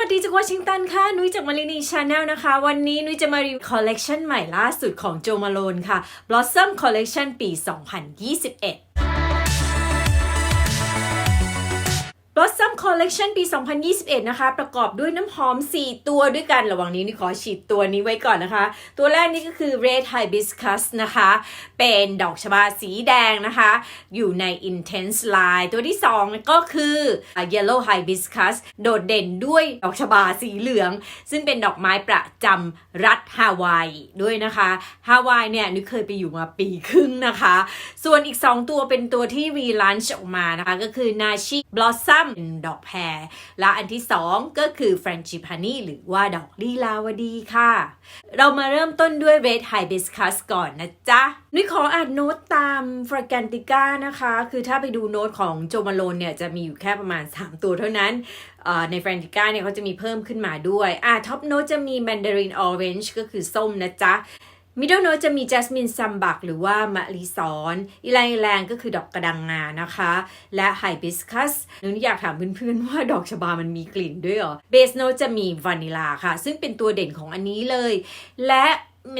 วัสดีจากวอชิงตันค่ะ นุ้ยจากมารินีชาแนลนะคะ วันนี้นุ้ยจะมารีวิวคอลเลกชันใหม่ล่าสุดของโจมาโลนค่ะ Blossom Collection ปี 2021 Blossom Collection ปี 2021 นะคะ ประกอบด้วยน้ำหอม 4 ตัวด้วยกัน ระหว่างนี้นี่ขอฉีดตัวนี้ไว้ก่อนนะคะ ตัวแรกนี่ก็คือ Red Hibiscus นะคะ เป็นดอกชบาสีแดงนะคะ อยู่ใน Intense Line ตัวที่ 2 ก็คือ Yellow Hibiscus โดดเด่นด้วยดอกชบาสีเหลือง ซึ่งเป็นดอกไม้ประจำรัฐฮาวายด้วยนะคะฮาวายเนี่ยนุ้ยเคยไปอยู่มาปีครึ่งนะคะ ส่วนอีก 2 ตัวเป็นตัวที่รีลันช์ออกมานะคะ ก็คือ Nashi Blossom เป็นดอกแพร และอันที่ 2 ก็คือ Frangipani หรือว่าดอกลีลาวดีค่ะ เรามาเริ่มต้นด้วย Red Hibiscus ก่อนนะจ๊ะนุ้ยขออ่านโน้ตตาม Fragantica นะคะ คือถ้าไปดูโน้ตของโจมาโลนเนี่ยจะมีอยู่แค่ประมาณ 3 ตัวเท่านั้นใน Fragantica เนี่ยเขาจะมีเพิ่มขึ้นมาด้วยอ่าท็อปโน้ตจะมี Mandarin Orange ก็คือส้มนะจ๊ะ มิดเดิลโนจะมีจัสมินซัมบักหรือว่ามะลิซ้อนอีแรงอีแรงก็คือดอกกระดังงานะคะ และไฮบิสคัสหนุ้นอยากถามเพื่อนๆว่าดอกชบามันมีกลิ่นด้วยเหรอเบสโนจะมีวานิลาค่ะ ซึ่งเป็นตัวเด่นของอันนี้เลย และ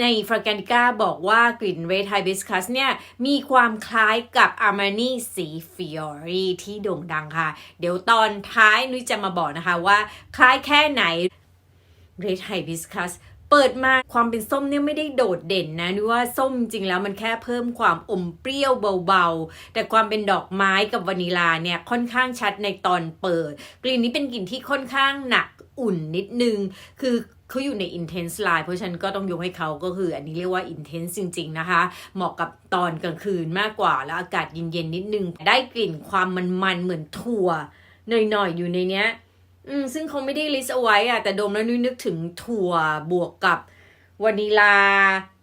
ในฟรากนิก้าบอกว่ากลิ่นเรดไฮบิสคัสเนี่ยมีความคล้ายกับอาร์มานีสีฟิออรีที่โด่งดังค่ะ เดี๋ยวตอนท้ายนุ้ยจะมาบอกนะคะว่า คล้ายแค่ไหน Red Hibiscus เปิดมาความเป็นส้มเนี่ยไม่ได้โดดเด่นนะนึกว่าส้มจริงแล้วมันแค่เพิ่มความอมเปรี้ยวเบาๆ แต่ความเป็นดอกไม้กับวานิลาเนี่ยค่อนข้างชัดในตอนเปิด กลิ่นนี้เป็นกลิ่นที่ค่อนข้างหนักอุ่นนิดนึง คือเขาอยู่ใน intense line เพราะฉันก็ต้องยกให้เขาก็คืออันนี้เรียกว่า intense จริง ๆ นะคะ เหมาะกับตอนกลางคืนมากกว่า แล้วอากาศเย็นๆนิดนึง ได้กลิ่นความมันๆเหมือนถั่วหน่อยๆอยู่ในเนี้ย อืมซึ่งเขาไม่ได้ลิสต์เอาไว้อะแต่ดมแล้วนุ้ยนึกถึงถั่วบวกกับวานิลา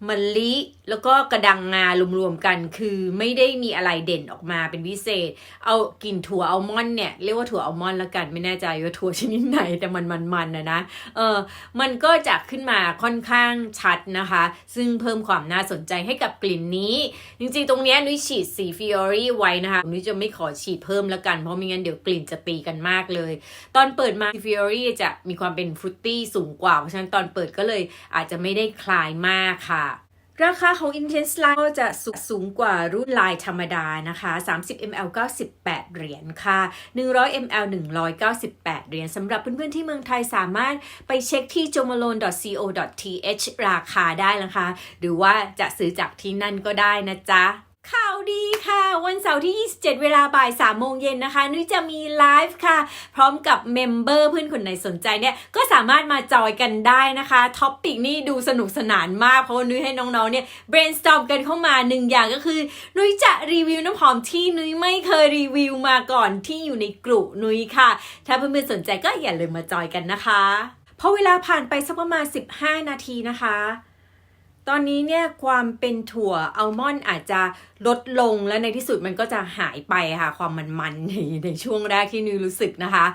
มะลิแล้วก็กระดังงารวมๆกัน คือไม่ได้มีอะไรเด่นออกมาเป็นพิเศษ เอากลิ่นถั่วอัลมอนด์เนี่ยเรียกว่าถั่วอัลมอนด์ละกันไม่แน่ใจว่าถั่วชนิดไหนแต่มันมันๆนะนะเออมันก็จะขึ้นมาค่อนข้างชัดนะคะ ซึ่งเพิ่มความน่าสนใจให้กับกลิ่นนี้ จริงๆ ตรงเนี้ยนุ้ยฉีดสีฟิออรี่ไว้นะคะนุ้ยจะไม่ขอฉีดเพิ่มล้วกันเพราะไม่งั้นเดี๋ยวกลิ่นจะตีกันมากเลย ตอนเปิดมาฟิออรี่จะมีความเป็นฟรุตตี้สูงกว่าเพราะฉะนั้นตอนเปิดก็เลยอาจจะไม่ได้คลายมากค่ะ ราคาของ Intense Line ก็จะสูสูงกว่ารุ่นลายธรรมดานะคะ 30 ml 98 เหรียญค่ะ 100 ml 198 เหรียญสำหรับเพื่อนๆที่เมืองไทยสามารถไปเช็คที่ jomalone.co.th ราคาได้นะคะ หรือว่าจะซื้อจากที่นั่นก็ได้นะจ๊ะ ข่าวดีค่ะ วันเสาร์ที่ 27 เวลาบ่าย 3 โมงเย็นนะคะ นุ้ยจะมีไลฟ์ค่ะ พร้อมกับเมมเบอร์เพื่อนคนไหนสนใจเนี่ย ก็สามารถมาจอยกันได้นะคะท็อปปิกนี่ดูสนุกสนานมาก เพราะว่านุ้ยให้น้องๆเนี่ย brainstorm กันเข้ามาหนึ่งอย่างก็คือ นุ้ยจะรีวิวน้ำหอมที่นุ้ยไม่เคยรีวิวมาก่อนที่อยู่ในกลุ่มนุ้ยค่ะ ถ้าเพื่อนๆสนใจก็อย่าลืมมาจอยกันนะคะพอเวลาผ่านไปสักประมาณ 15 นาทีนะคะ ตอนนี้เนี่ยความเป็นถั่วอัลมอนด์อาจจะลดลงและในที่สุดมันก็จะหายไปค่ะ ความมันๆในในช่วงแรกที่นุ้ยรู้สึกนะคะ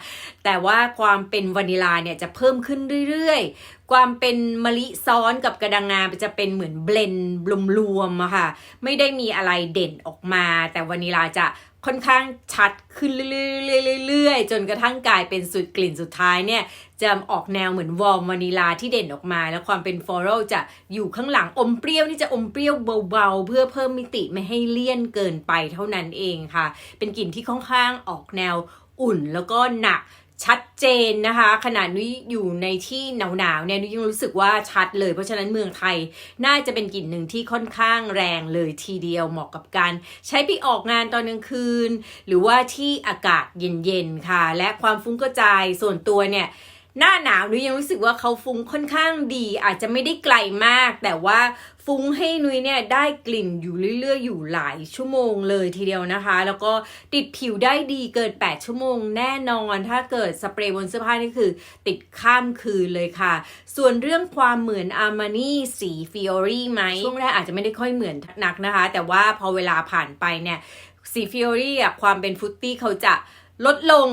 แต่ว่าความเป็นวานิลาเนี่ยจะเพิ่มขึ้นเรื่อยๆ ความเป็นมะลิซ้อนกับกระดังงาจะเป็นเหมือนเบลนด์รวมๆอะค่ะ ไม่ได้มีอะไรเด่นออกมา แต่วานิลาจะ ค่อนข้างชัดขึ้นเรื่อยๆๆๆจนกระทั่งกลายเป็นสุดกลิ่นสุดท้ายเนี่ยจะออกแนวเหมือนวอร์มวานิลาที่เด่นออกมา แล้วความเป็นฟลอรัลจะอยู่ข้างหลังอมเปรี้ยวนี่จะอมเปรี้ยวเบาๆ เพื่อเพิ่มมิติไม่ให้เลี่ยนเกินไปเท่านั้นเองค่ะ เป็นกลิ่นที่ค่อนข้างออกแนวอุ่นแล้วก็หนัก ชัดเจนนะคะขนาดนุ้ยอยู่ในที่หนาวๆเนี่ยนุ้ยยังรู้สึกว่าชัดเลย เพราะฉะนั้นเมืองไทยน่าจะเป็นกลิ่นหนึ่งที่ค่อนข้างแรงเลยทีเดียวเหมาะกับการ ใช้ไปออกงานตอนกลางคืน หรือว่าที่อากาศเย็นๆค่ะ และความฟุ้งกระจายส่วนตัวเนี่ย หน้าหนาวนุ้ยยังรู้สึกว่าเขาฟุ้งค่อนข้างดี อาจจะไม่ได้ไกลมาก แต่ว่าฟุ้งให้นุ้ยเนี่ยได้กลิ่นอยู่เรื่อยๆ อยู่หลายชั่วโมงเลยทีเดียวนะคะ แล้วก็ติดผิวได้ดีเกิน 8 ชั่วโมงแน่นอน ถ้าเกิดสเปรย์บนเสื้อผ้านี่คือติดข้ามคืนเลยค่ะ ส่วนเรื่องความเหมือนอาร์มานี่สีฟิออรี่ไหมช่วงแรกอาจจะไม่ได้ค่อยเหมือนนักนะคะ แต่ว่าพอเวลาผ่านไปเนี่ยสีฟิออรี่อะความเป็นฟุตตี้เขาจะ ลดลง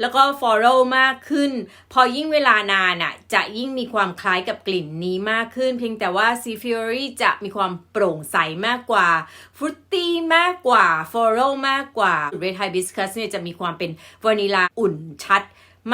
แล้วก็ follow มากขึ้น พอยิ่งเวลานานอะจะยิ่งมีความคล้ายกับกลิ่นนี้มากขึ้น เพียงแต่ว่า c f i o r y จะมีความโปร่งใสมากกว่า fruity มากกว่า floral มากกว่า red hibiscus เนี่ยจะมีความเป็นวานิลาอุ่นชัด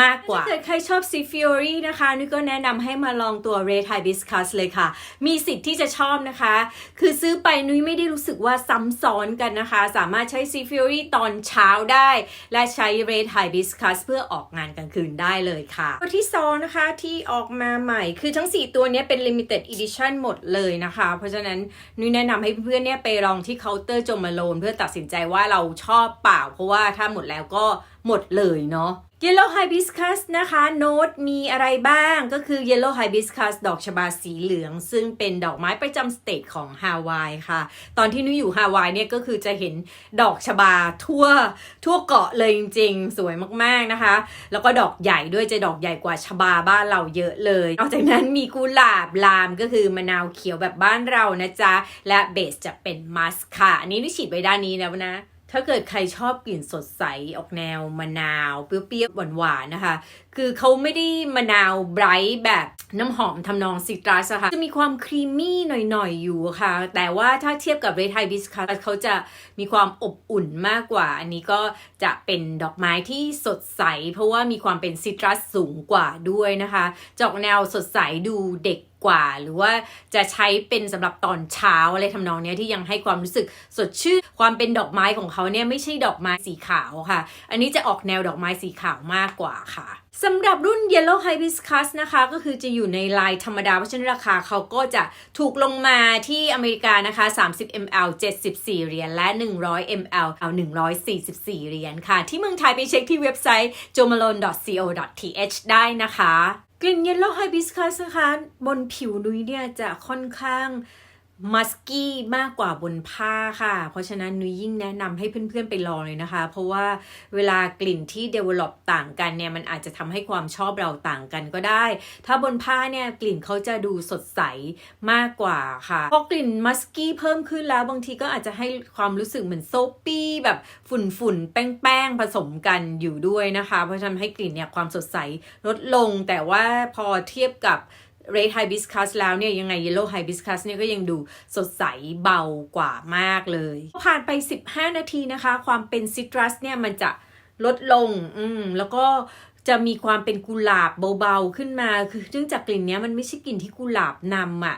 มากกว่า ถ้าเกิดใครชอบ s ีฟิ o รีนะคะนุ้ยก็แนะนำให้มาลองตัว Red Hibiscus เลยค่ะ มีสิทธิ์ที่จะชอบนะคะ คือซื้อไปนุ้ยไม่ได้รู้สึกว่าซ้ำซ้อนกันนะคะ สามารถใช้ s ีฟิ o รีตอนเช้าได้ และใช้ Red Hibiscus เพื่อออกงานกลางคืนได้เลยค่ะตัวที่สองนะคะที่ออกมาใหม่ คือทั้ง 4 ตัวนี้เป็น Limited Edition หมดเลยนะคะ เพราะฉะนั้นนุ้ยแนะนำให้เพื่อนๆเนี่ยไปลองที่เคาน์เตอร์จมาโลนเพื่อตัดสินใจว่าเราชอบเปล่า เพราะว่าถ้าหมดแล้วก็หมดเลยเนาะ Yellow Hibiscus นะคะ โน้ตมีอะไรบ้างก็คือ Yellow Hibiscus ดอกชบาสีเหลือง ซึ่งเป็นดอกไม้ประจำสเตทของฮาวายค่ะ ตอนที่นุ้ยอยู่ฮาวายเนี่ยก็คือจะเห็นดอกชบาทั่วทั่วเกาะเลยจริงๆ สวยมากๆนะคะ แล้วก็ดอกใหญ่ด้วยจะดอกใหญ่กว่าชบาบ้านเราเยอะเลย นอกจากนั้นมีกุหลาบลามก็คือมะนาวเขียวแบบบ้านเรานะจ๊ะ และเบสจะเป็นมัสค่ะอันนี้นุ้ยฉีดไว้ด้านนี้แล้วนะ ถ้าเกิดใครชอบกลิ่นสดใสออกแนวมะนาว เปรี้ยวๆหวานๆนะคะ คือเขาไม่ได้มะนาวไบรท์แบบน้ำหอมทำนองซิตรัสะค่ะจะมีความครีมมี่หน่อยๆอยู่ค่ะ แต่ว่าถ้าเทียบกับเรดไฮบิสคัสเขาจะมีความอบอุ่นมากกว่า อันนี้ก็จะเป็นดอกไม้ที่สดใส เพราะว่ามีความเป็นซิตรัสสูงกว่าด้วยนะคะจอกแนวสดใสดูเด็ก กว่า หรือว่าจะใช้เป็นสำหรับตอนเช้าอะไรทำนองนี้ที่ยังให้ความรู้สึกสดชื่นความเป็นดอกไม้ของเขาเนี่ยไม่ใช่ดอกไม้สีขาวค่ะ อันนี้จะออกแนวดอกไม้สีขาวมากกว่าค่ะสำหรับรุ่น Yellow Hibiscus นะคะ ก็คือจะอยู่ในลายธรรมดาเพราะฉะนั้นราคาเขาก็จะถูกลงมาที่อเมริกานะคะ 30 ml 74 เหรียญและ 100 ml เอา144 เหรียญค่ะ ที่เมืองไทยไปเช็คที่เว็บไซต์ jomalone.co.th ได้นะคะ กลิ่นเยลโล่ไฮบิสคัสนะคะบนผิวนุ้ยเนี่ยจะค่อนข้าง มัสกี้มากกว่าบนผ้าค่ะ เพราะฉะนั้นนุยยิ่งแนะนำให้เพื่อนๆไปลองเลยนะคะ เพราะว่าเวลากลิ่นที่ develop ต่างกันเนี่ย มันอาจจะทำให้ความชอบเราต่างกันก็ได้ ถ้าบนผ้าเนี่ย กลิ่นเขาจะดูสดใสมากกว่าค่ะพอกลิ่นมัสกี้เพิ่มขึ้นแล้วบางทีก็อาจจะให้ความรู้สึกเหมือนโซปี้แบบฝุ่นๆ แป้งๆ ผสมกันอยู่ด้วยนะคะ เพราะฉะนั้นให้กลิ่นเนี่ยความสดใสลดลง แต่ว่าพอเทียบกับ Red Hibiscus แล้วเนี่ยยังไง Yellow Hibiscus เนี่ยก็ยังดูสดใสเบากว่ามากเลย ผ่านไป 15 นาทีนะคะ ความเป็นซิตรัสเนี่ยมันจะลดลง อืม แล้วก็จะมีความเป็นกุหลาบเบาๆขึ้นมา คือเนื่องจากกลิ่นเนี้ยมันไม่ใช่กลิ่นที่กุหลาบนำอะ่ะ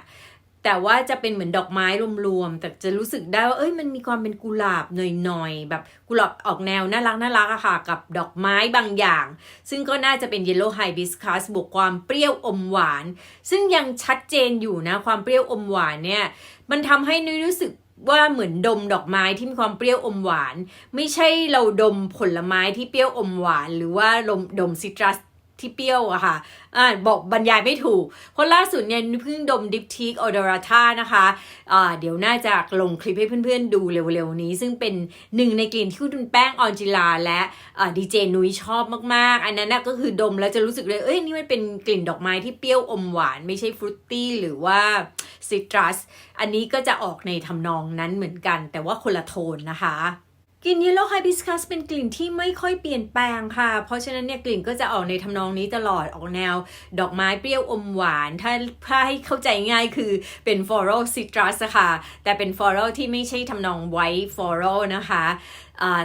แต่ว่าจะเป็นเหมือนดอกไม้รวมๆ แต่จะรู้สึกได้ว่า เอ้ย มันมีความเป็นกุหลาบหน่อยๆ แบบกุหลาบออกแนวน่ารักน่ารักอะค่ะ กับดอกไม้บางอย่าง ซึ่งก็น่าจะเป็น Yellow Hibiscus บวกความเปรี้ยวอมหวาน ซึ่งยังชัดเจนอยู่นะ ความเปรี้ยวอมหวานเนี่ย มันทำให้นุ้ยรู้สึกว่าเหมือนดมดอกไม้ที่มีความเปรี้ยวอมหวาน ไม่ใช่เราดมผลไม้ที่เปรี้ยวอมหวาน หรือว่าดมดมซิตรัส ที่เปรี้ยวอะค่ะอ่าบอกบรรยายไม่ถูก เพราะล่าสุดเนี่ยเพิ่งดมดิปทิกออดราธานะคะอ่าเดี๋ยวน่าจะลงคลิปให้เพื่อนๆดูเร็วๆนี้ ซึ่งเป็นหนึ่งในกลิ่นที่คุณแป้งออนจิลาและอ่าดีเจนุ้ยชอบมากๆ อันนั้นก็คือดมแล้วจะรู้สึกเลย เอ้ยนี่มันเป็นกลิ่นดอกไม้ที่เปรี้ยวอมหวาน ไม่ใช่ฟรุตตี้หรือว่าซิตรัส อันนี้ก็จะออกในทำนองนั้นเหมือนกัน แต่ว่าคนละโทนนะคะ กลิ่น Yellow Hibiscus เป็นกลิ่นที่ไม่ค่อยเปลี่ยนแปลงค่ะ เพราะฉะนั้นเนี่ยกลิ่นก็จะออกในทำนองนี้ตลอดออกแนว ดอกไม้เปรี้ยวอมหวาน ถ้าถ้าให้เข้าใจง่ายคือเป็น floral citrus ค่ะ แต่เป็น floral ที่ไม่ใช่ทำนอง white floral นะคะ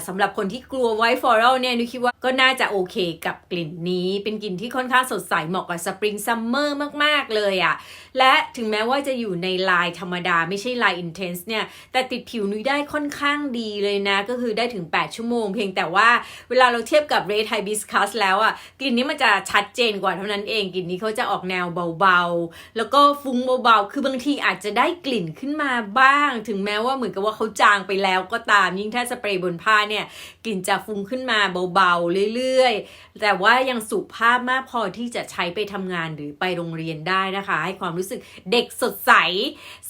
สำหรับคนที่กลัว white floral เนี่ยนุกคิดว่าก็น่าจะโอเคกับกลิ่นนี้ เป็นกลิ่นที่ค่อนข้างสดใสเหมาะกับ spring summer มาก ๆ เลยอะและถึงแม้ว่าจะอยู่ในลายธรรมดาไม่ใช่ลาย intense เนี่ย แต่ติดผิวนุ้ยได้ค่อนข้างดีเลยนะ ก็คือได้ถึง 8 ชั่วโมง เพียงแต่ว่าเวลาเราเทียบกับ red hibiscus แล้วอะกลิ่นนี้มันจะชัดเจนกว่าเท่านั้นเอง กลิ่นนี้เขาจะออกแนวเบาๆ แล้วก็ฟุ้งเบาๆ คือบางทีอาจจะได้กลิ่นขึ้นมาบ้าง ถึงแม้ว่าเหมือนกับว่าเขาจางไปแล้วก็ตามยิ่งถ้าสเปรย์บนผาเนี่ยกลิ่นจะฟุ้งขึ้นมาเบาๆเรื่อยๆ แต่ว่ายังสุภาพมากพอที่จะใช้ไปทำงานหรือไปโรงเรียนได้นะคะ ให้ความรู้สึกเด็กสดใส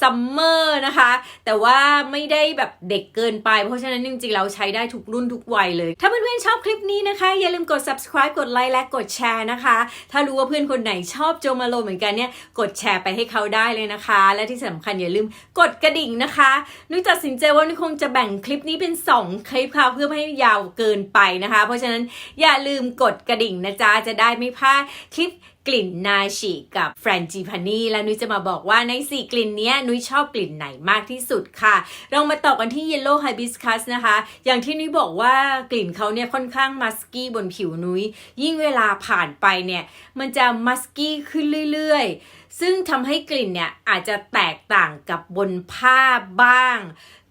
ซัมเมอร์นะคะ แต่ว่าไม่ได้แบบเด็กเกินไป เพราะฉะนั้นจริงๆเราใช้ได้ทุกรุ่นทุกวัยเลย ถ้าเพื่อนๆชอบคลิปนี้นะคะ อย่าลืมกด subscribe กดไลค์และกดแชร์นะคะ ถ้ารู้ว่าเพื่อนคนไหนชอบโจมาโลเหมือนกันเนี่ยกดแชร์ไปให้เขาได้เลยนะคะ และที่สำคัญอย่าลืมกดกระดิ่งนะคะนุ้ยตัดสินใจว่านุ้ยคงจะแบ่งคลิปนี้เป็น 2 คลิปค่ะเพื่อไม่ให้ยาวเกินไปนะคะ เพราะฉะนั้นอย่าลืมกดกระดิ่งนะจ๊ะจะได้ไม่พลาดคลิปกลิ่นนาชิกับแฟรนจิพานีและนุ้ยจะมาบอกว่าใน 4 กลิ่นนี้นุ้ยชอบกลิ่นไหนมากที่สุดค่ะ เรามาต่อกันที่ Yellow Hibiscus นะคะ อย่างที่นุ้ยบอกว่ากลิ่นเขาเนี่ยค่อนข้างมัสกี้บนผิวนุ้ย ยิ่งเวลาผ่านไปเนี่ย มันจะมัสกี้ขึ้นเรื่อยๆ ซึ่งทำให้กลิ่นเนี่ยอาจจะแตกต่างกับบนผ้าบ้าง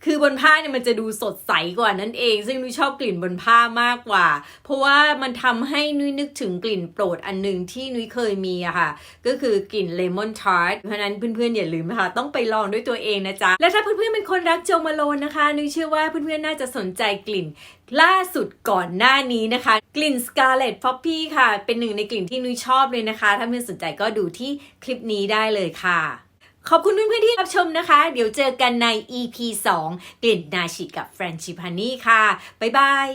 คือบนผ้าเนี่ยมันจะดูสดใสกว่านั่นเอง ซึ่งนุ้ยชอบกลิ่นบนผ้ามากกว่า เพราะว่ามันทำให้นุ้ยนึกถึงกลิ่นโปรดอันหนึ่งที่นุ้ยเคยมีอะค่ะ ก็คือกลิ่นเลมอนทาร์ตเพราะฉะนั้นเพื่อนๆอย่าลืมนะคะต้องไปลองด้วยตัวเองนะจ๊ะ และถ้าเพื่อนๆเป็นคนรักโจมาโลนนะคะนุ้ยเชื่อว่าเพื่อนๆน่าจะสนใจกลิ่นล่าสุดก่อนหน้านี้นะคะ กลิ่น Scarlet Poppy ค่ะ เป็นหนึ่งในกลิ่นที่นุ้ยชอบเลยนะคะ ถ้าเพื่อนสนใจก็ดูที่คลิปนี้ได้เลยค่ะ ขอบคุณเพื่อนๆที่รับชมนะคะ เดี๋ยวเจอกันใน EP 2 กลิ่นนาชิกับแฟรนชิพานี่ค่ะ บ๊ายบาย